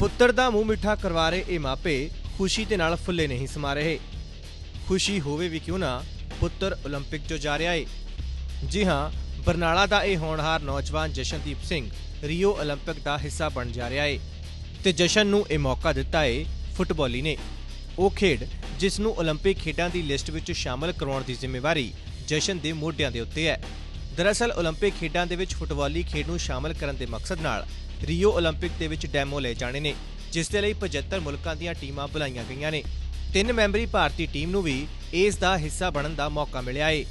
ਪੁੱਤਰ ਦਾ ਮੂੰਹ ਮਿੱਠਾ ਕਰਵਾ ਰਹੇ ਇਹ ਮਾਪੇ ਖੁਸ਼ੀ ਦੇ ਨਾਲ ਫੁੱਲੇ ਨਹੀਂ ਸਮਾ ਰਹੇ ਖੁਸ਼ੀ ਹੋਵੇ ਵੀ ਕਿਉਂ ਨਾ ਪੁੱਤਰ 올림픽 'ਚ ਜਾ ਰਿਹਾ ਏ ਜੀ ਹਾਂ ਬਰਨਾਲਾ ਦਾ ਇਹ ਹੋਣਹਾਰ ਨੌਜਵਾਨ ਜਸ਼ਨਦੀਪ ਸਿੰਘ ਰੀਓ 올림픽 ਦਾ ਹਿੱਸਾ ਬਣ ਜਾ ਰਿਹਾ ਏ ਤੇ ਜਸ਼ਨ ਨੂੰ ਇਹ ਮੌਕਾ ਦਿੱਤਾ ਏ ਫੁੱਟਬਾਲੀ ਨੇ ਉਹ ਖੇਡ ਜਿਸ ਨੂੰ 올림픽 ਖੇਡਾਂ ਦੀ ਲਿਸਟ ਵਿੱਚ ਸ਼ਾਮਲ ਕਰਾਉਣ ਦੀ ਜ਼ਿੰਮੇਵਾਰੀ ਜਸ਼ਨ ਦੇ ਮੋਢਿਆਂ ਦੇ ਉੱਤੇ ਹੈ ਦਰਅਸਲ 올림픽 ਖੇਡਾਂ ਦੇ ਵਿੱਚ ਫੁੱਟਬਾਲੀ ਖੇਡ ਨੂੰ ਸ਼ਾਮਲ ਕਰਨ ਦੇ ਮਕਸਦ ਨਾਲ ਰੀਓ 올림픽 ਦੇ ਵਿੱਚ ਡੈਮੋ ਲਏ ਜਾਣੇ ਨੇ ਜਿਸ ਦੇ ਲਈ 75 ਮੁਲਕਾਂ ਦੀਆਂ ਟੀਮਾਂ ਬੁਲਾਈਆਂ ਗਈਆਂ ਨੇ ਤਿੰਨ ਮੈਂਬਰੀ ਭਾਰਤੀ ਟੀਮ ਨੂੰ ਵੀ ਇਸ ਦਾ ਹਿੱਸਾ ਬਣਨ ਦਾ ਮੌਕਾ ਮਿਲਿਆ ਏ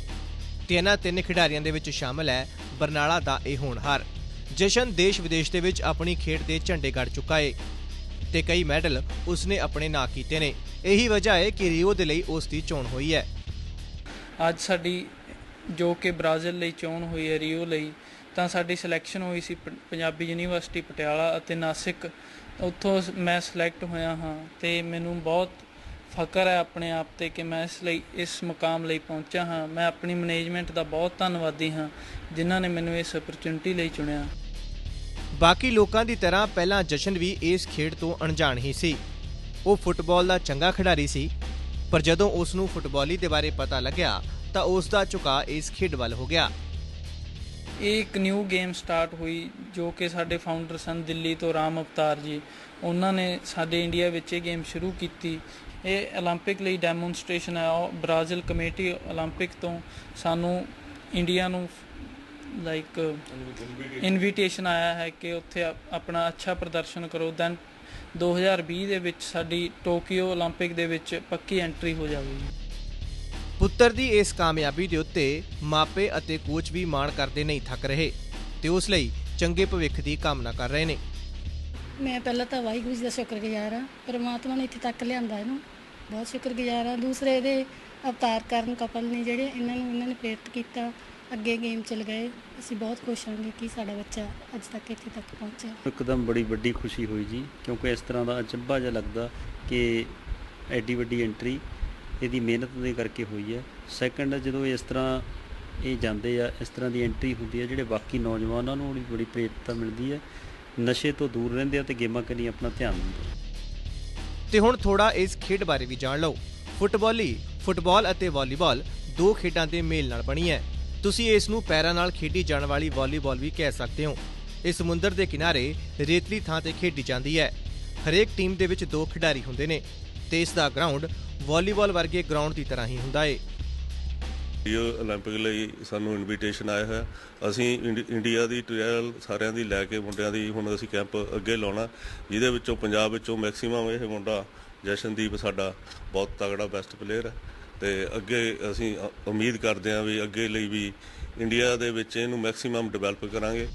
ਤੇ ਇਹਨਾਂ ਤਿੰਨ ਖਿਡਾਰੀਆਂ ਦੇ ਵਿੱਚ ਸ਼ਾਮਲ ਹੈ ਬਰਨਾਲਾ ਦਾ ਇਹ ਹੋਣਹਾਰ ਜਸ਼ਨ ਦੇਸ਼ ਵਿਦੇਸ਼ ਦੇ ਵਿੱਚ ਆਪਣੀ ਖੇਡ ਦੇ ਝੰਡੇ ਗੱਡ ਚੁੱਕਾ ਏ ਤੇ ਕਈ ਮੈਡਲ ਉਸਨੇ ਆਪਣੇ ਨਾਂ ਕੀਤੇ ਨੇ ਇਹੀ ਵਜ੍ਹਾ ਹੈ ਕਿ ਰੀਓ ਦੇ ਲਈ ਉਸ ਦੀ ਚੋਣ ਹੋਈ ਹੈ ਅੱਜ ਸਾਡੀ ਜੋ ਕਿ ਬ੍ਰਾਜ਼ੀਲ ਲਈ ਚੋਣ ਹੋਈ ਹੈ ਰੀਓ ਲਈ ਤਾਂ ਸਾਡੀ ਸਿਲੈਕਸ਼ਨ ਹੋਈ ਸੀ ਪ- ਪੰਜਾਬੀ ਯੂਨੀਵਰਸਿਟੀ ਪਟਿਆਲਾ ਅਤੇ ਨਾਸਿਕ। ਉੱਥੋਂ ਸ- ਮੈਂ ਸਿਲੈਕਟ ਹੋਇਆ ਹਾਂ ਤੇ ਮੈਨੂੰ ਬਹੁਤ ਫਖਰ ਹੈ ਆਪਣੇ ਆਪ ਤੇ ਕਿ ਮੈਂ ਇਸ ਲਈ, ਇਸ ਮੁਕਾਮ ਲਈ ਪਹੁੰਚਾ ਹਾਂ। ਮੈਂ ਆਪਣੀ ਮੈਨੇਜਮੈਂਟ ਦਾ ਬਹੁਤ ਧੰਨਵਾਦੀ ਹਾਂ, ਜਿਨ੍ਹਾਂ ਨੇ ਮੈਨੂੰ ਇਸ ਓਪਰਚੁਨਿਟੀ ਲਈ ਚੁਣਿਆ। ਬਾਕੀ ਲੋਕਾਂ ਦੀ ਤਰ੍ਹਾਂ ਪਹਿਲਾਂ ਜਸ਼ਨ ਵੀ ਇਸ ਖੇਡ ਤੋਂ ਅਣਜਾਣ ਹੀ ਸੀ। ਉਹ ਫੁੱਟਬਾਲ ਦਾ ਚੰਗਾ ਖਿਡਾਰੀ ਸੀ, ਪਰ ਜਦੋਂ ਉਸ ਨੂੰ ਫੁੱਟਬਾਲੀ ਦੇ ਬਾਰੇ ਪਤਾ ਲੱਗਿਆ, ਤਾਂ ਉਸ ਦਾ ਝੁਕਾਅ ਇਸ ਖੇਡ ਵੱਲ ਹੋ ਗਿਆ। ਇਹ ਇੱਕ ਨਿਊ ਗੇਮ ਸਟਾਰਟ ਹੋਈ ਜੋ ਕਿ ਸਾਡੇ ਫਾਊਂਡਰ ਸਨ ਦਿੱਲੀ ਤੋਂ ਰਾਮ ਅਵਤਾਰ ਜੀ ਉਹਨਾਂ ਨੇ ਸਾਡੇ ਇੰਡੀਆ ਵਿੱਚ ਇਹ ਗੇਮ ਸ਼ੁਰੂ ਕੀਤੀ ਇਹ 올림픽 ਲਈ ਡੈਮੋਨਸਟ੍ਰੇਸ਼ਨ ਹੈ ਉਹ ਬ੍ਰਾਜ਼ੀਲ ਕਮੇਟੀ 올림픽 ਤੋਂ ਸਾਨੂੰ ਇੰਡੀਆ ਨੂੰ ਲਾਈਕ ਇਨਵੀਟੇਸ਼ਨ ਆਇਆ ਹੈ ਕਿ ਉੱਥੇ ਆਪ- ਆਪਣਾ ਅੱਛਾ ਪ੍ਰਦਰਸ਼ਨ ਕਰੋ ਦੈਨ 2020 ਦੇ ਵਿੱਚ ਸਾਡੀ ਟੋਕੀਓ 올림픽 ਦੇ ਵਿੱਚ ਪੱਕੀ ਐਂਟਰੀ ਹੋ ਜਾਵੇਗੀ ਪੁੱਤਰ ਦੀ ਇਸ ਕਾਮਯਾਬੀ ਦੇ ਉੱਤੇ ਮਾਪੇ ਅਤੇ ਕੋਚ ਵੀ ਮਾਣ ਕਰਦੇ ਨਹੀਂ ਥੱਕ ਰਹੇ ਤੇ ਉਸ ਲਈ ਚੰਗੇ ਭਵਿੱਖ ਦੀ ਕਾਮਨਾ ਕਰ ਰਹੇ ਨੇ। ਮੈਂ ਪਹਿਲਾਂ ਤਾਂ ਵਾਹਿਗੁਰੂ ਜੀ ਦਾ ਸ਼ੁਕਰਗੁਜ਼ਾਰ ਹਾਂ। ਪਰਮਾਤਮਾ ਨੇ ਇੱਥੇ ਤੱਕ ਲਿਆਂਦਾ ਇਹਨੂੰ। ਬਹੁਤ ਸ਼ੁਕਰਗੁਜ਼ਾਰ ਹਾਂ। ਦੂਸਰੇ ਇਹਦੇ ਅਵਤਾਰ ਕਰਨ ਕਪਲ ਨੇ ਜਿਹੜੇ ਇਹਨਾਂ ਨੂੰ ਇਹਨਾਂ ਨੇ ਪ੍ਰੇਰਿਤ ਕੀਤਾ ਅੱਗੇ ਗੇਮ ਚ ਲਗਾਏ ਅਸੀਂ ਬਹੁਤ ਖੁਸ਼ ਹਾਂ ਕਿ ਸਾਡਾ ਬੱਚਾ ਅੱਜ ਤੱਕ ਇੱਥੇ ਤੱਕ ਪਹੁੰਚਿਆ। ਇੱਕਦਮ ਬੜੀ ਵੱਡੀ ਖੁਸ਼ੀ ਹੋਈ ਜੀ ਕਿਉਂਕਿ ਇਸ ਤਰ੍ਹਾਂ ਦਾ ਅਚੰਭਾ ਜਿਹਾ ਲੱਗਦਾ ਕਿ ਐਡੀ ਵੱਡੀ ਐਂਟਰੀ ਇਹਦੀ ਮਿਹਨਤ ਦੇ ਕਰਕੇ ਹੋਈ ਹੈ। ਸੈਕੰਡ ਜਦੋਂ ਇਸ ਤਰ੍ਹਾਂ ਇਹ ਜਾਂਦੇ ਆ, ਇਸ ਤਰ੍ਹਾਂ ਦੀ ਐਂਟਰੀ ਹੁੰਦੀ ਹੈ ਜਿਹੜੇ ਬਾਕੀ ਨੌਜਵਾਨਾਂ ਨੂੰ ਵੀ ਬੜੀ ਪ੍ਰੇਰਤਾ ਮਿਲਦੀ ਹੈ। ਨਸ਼ੇ ਤੋਂ ਦੂਰ ਰਹਿੰਦੇ ਆ ਤੇ ਗੇਮਾਂ ਕਨੀ ਆਪਣਾ ਧਿਆਨ ਦਿੰਦੇ ਆ। ਤੇ ਹੁਣ ਥੋੜਾ ਇਸ ਖੇਡ ਬਾਰੇ ਵੀ ਜਾਣ ਲਓ। ਫੁੱਟਬਾਲੀ, ਫੁੱਟਬਾਲ ਅਤੇ ਵਾਲੀਬਾਲ ਦੋ ਖੇਡਾਂ ਦੇ ਮੇਲ ਨਾਲ ਬਣੀ ਹੈ। ਤੁਸੀਂ ਇਸ ਨੂੰ ਪੈਰਾਂ ਨਾਲ ਖੇਡੀ ਜਾਣ ਵਾਲੀ ਵਾਲੀਬਾਲ ਵੀ ਕਹਿ ਸਕਦੇ ਹੋ। ਇਹ ਸਮੁੰਦਰ ਦੇ ਕਿਨਾਰੇ ਰੇਤਲੀ ਥਾਂ ਤੇ ਖੇਡੀ ਜਾਂਦੀ ਹੈ। ਹਰੇਕ ਟੀਮ ਦੇ ਵਿੱਚ ਦੋ ਖਿਡਾਰੀ ਹੁੰਦੇ ਨੇ। ਤੇ ਇਸ ਦਾ ਗਰਾਊਂਡ ਵਾਲੀਬਾਲ ਵਰਗੇ ਗਰਾਊਂਡ ਦੀ ਤਰ੍ਹਾਂ ਹੀ ਹੁੰਦਾ ਏ ਰੀਓ 올림픽 ਲਈ ਸਾਨੂੰ ਇਨਵੀਟੇਸ਼ਨ ਆਇਆ ਹੈ ਅਸੀਂ ਇੰਡੀ- ਇੰਡੀਆ ਦੀ ਟ੍ਰਾਇਲ ਸਾਰਿਆਂ ਦੀ ਲੈ ਕੇ ਮੁੰਡਿਆਂ ਦੀ ਹੁਣ ਅਸੀਂ ਕੈਂਪ ਅੱਗੇ ਲਾਉਣਾ ਜਿਹਦੇ ਵਿੱਚੋਂ ਪੰਜਾਬ ਵਿੱਚੋਂ ਮੈਕਸਿਮਮ ਇਹ ਮੁੰਡਾ ਜਸ਼ਨਦੀਪ ਸਾਡਾ ਬਹੁਤ ਤਗੜਾ ਬੈਸਟ ਪਲੇਅਰ ਹੈ ਤੇ ਅੱਗੇ ਅਸੀਂ ਅ- ਉਮੀਦ ਕਰਦੇ ਹਾਂ ਵੀ ਅੱਗੇ ਲਈ ਵੀ ਇੰਡੀਆ ਦੇ ਵਿੱਚ ਇਹਨੂੰ ਮੈਕਸਿਮਮ ਡਿਵੈਲਪ ਕਰਾਂਗੇ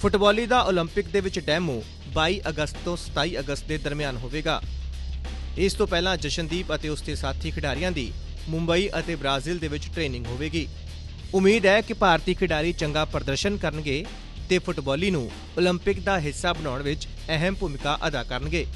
ਫੁੱਟਬਾਲੀ ਦਾ 올림픽 ਦੇ ਵਿੱਚ ਡੈਮੋ 22 ਅਗਸਤ ਤੋਂ 27 ਅਗਸਤ ਦੇ ਦਰਮਿਆਨ ਹੋਵੇਗਾ ਇਸ ਤੋਂ ਪਹਿਲਾਂ ਜਸ਼ਨਦੀਪ ਅਤੇ ਉਸ ਦੇ ਸਾਥੀ ਖਿਡਾਰੀਆਂ ਦੀ ਮੁੰਬਈ ਅਤੇ ਬ੍ਰਾਜ਼ੀਲ ਦੇ ਵਿੱਚ ਟ੍ਰੇਨਿੰਗ ਹੋਵੇਗੀ ਉਮੀਦ ਹੈ ਕਿ ਭਾਰਤੀ ਖਿਡਾਰੀ ਚੰਗਾ ਪ੍ਰਦਰਸ਼ਨ ਕਰਨਗੇ ਤੇ ਫੁੱਟਬਾਲੀ ਨੂੰ 올림픽 ਦਾ ਹਿੱਸਾ ਬਣਾਉਣ ਵਿੱਚ ਅਹਿਮ ਭੂਮਿਕਾ ਅਦਾ ਕਰਨਗੇ